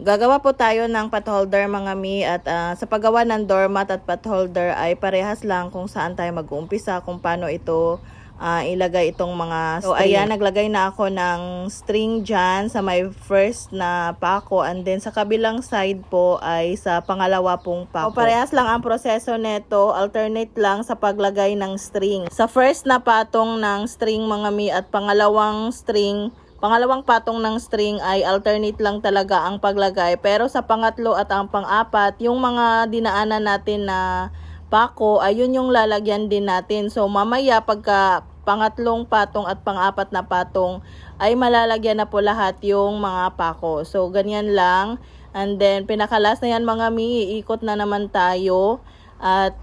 Gagawa po tayo ng pot holder mga mi at ah, sa paggawa ng doormat at pot holder ay parehas lang kung saan tayo mag-uumpisa kung paano ito ah, ilagay itong mga So ayan, naglagay na ako ng string dyan sa my first na pako and then sa kabilang side po ay sa pangalawa pong pako. So parehas lang ang proseso neto, alternate lang sa paglagay ng string. Sa first na patong ng string mga mi at pangalawang string Pangalawang patong ng string ay alternate lang talaga ang paglagay. Pero sa pangatlo at ang pang-apat, yung mga dinaanan natin na pako, ayun yung lalagyan din natin. So mamaya pagka pangatlong patong at pang-apat na patong ay malalagyan na po lahat yung mga pako. So ganyan lang. And then pinakalas na yan mga mi, iikot na naman tayo. At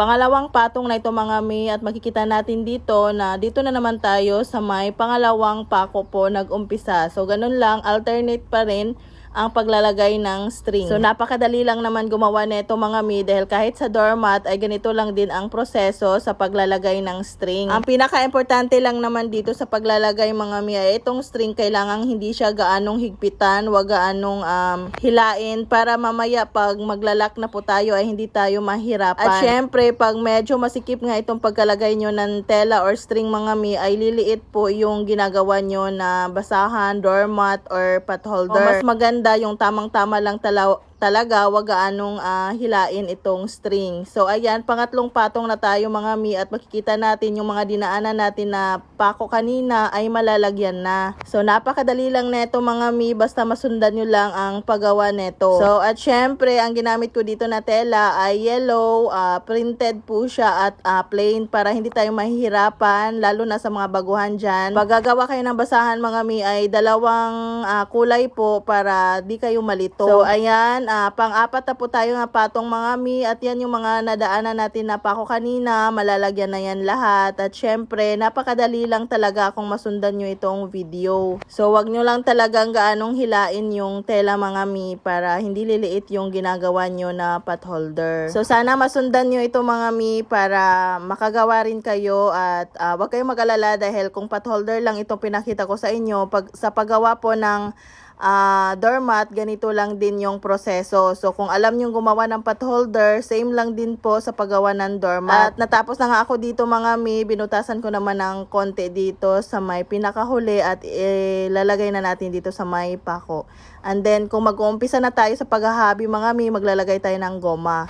Pangalawang patong na ito mga mi at makikita natin dito na dito na naman tayo sa may pangalawang pako po nag-umpisa. So ganun lang, alternate pa rin ang paglalagay ng string. So napakadali lang naman gumawa nito mga mi dahil kahit sa doormat ay ganito lang din ang proseso sa paglalagay ng string. Ang pinaka-importante lang naman dito sa paglalagay mga mi ay itong string kailangang hindi siya gaanong higpitan, wag gaanong um, hilain para mamaya pag maglalak na po tayo ay hindi tayo mahirapan. At syempre pag medyo masikip nga itong pagkalagay nyo ng tela or string mga mi ay liliit po yung ginagawa nyo na basahan, doormat or pot holder. O mas maganda yung tamang-tama lang tala- talaga, wag gaanong ah, hilain itong string. So ayan, pangatlong patong na tayo mga mi at makikita natin yung mga dinaanan natin na pako kanina ay malalagyan na. So napakadali lang neto mga mi, basta masundan nyo lang ang paggawa neto. So at syempre, ang ginamit ko dito na tela ay yellow, ah, printed po siya at ah, plain para hindi tayo mahihirapan, lalo na sa mga baguhan dyan. Pag gagawa kayo ng basahan mga mi ay dalawang ah, kulay po para di kayo malito. So ayan, ah, pang-apat na po tayo nga patong mga mi at yan yung mga nadaanan natin na pa ako kanina, malalagyan na yan lahat. At syempre, napakadali lang talaga kung masundan nyo itong video. So wag nyo lang talagang gaanong hilain yung tela mga mi para hindi liliit yung ginagawa nyo na pot holder. So sana masundan nyo ito mga mi para makagawa rin kayo at ah, wag kayong mag-alala dahil kung pot holder lang itong pinakita ko sa inyo, pag, sa paggawa po ng ah doormat, ganito lang din yung proseso. So, kung alam nyo gumawa ng pot holder, same lang din po sa paggawa ng doormat. At natapos na nga ako dito mga mi, binutasan ko naman ng konti dito sa may pinakahuli at ilalagay na natin dito sa may pako. And then, kung mag-uumpisa na tayo sa paghahabi mga mi, maglalagay tayo ng goma.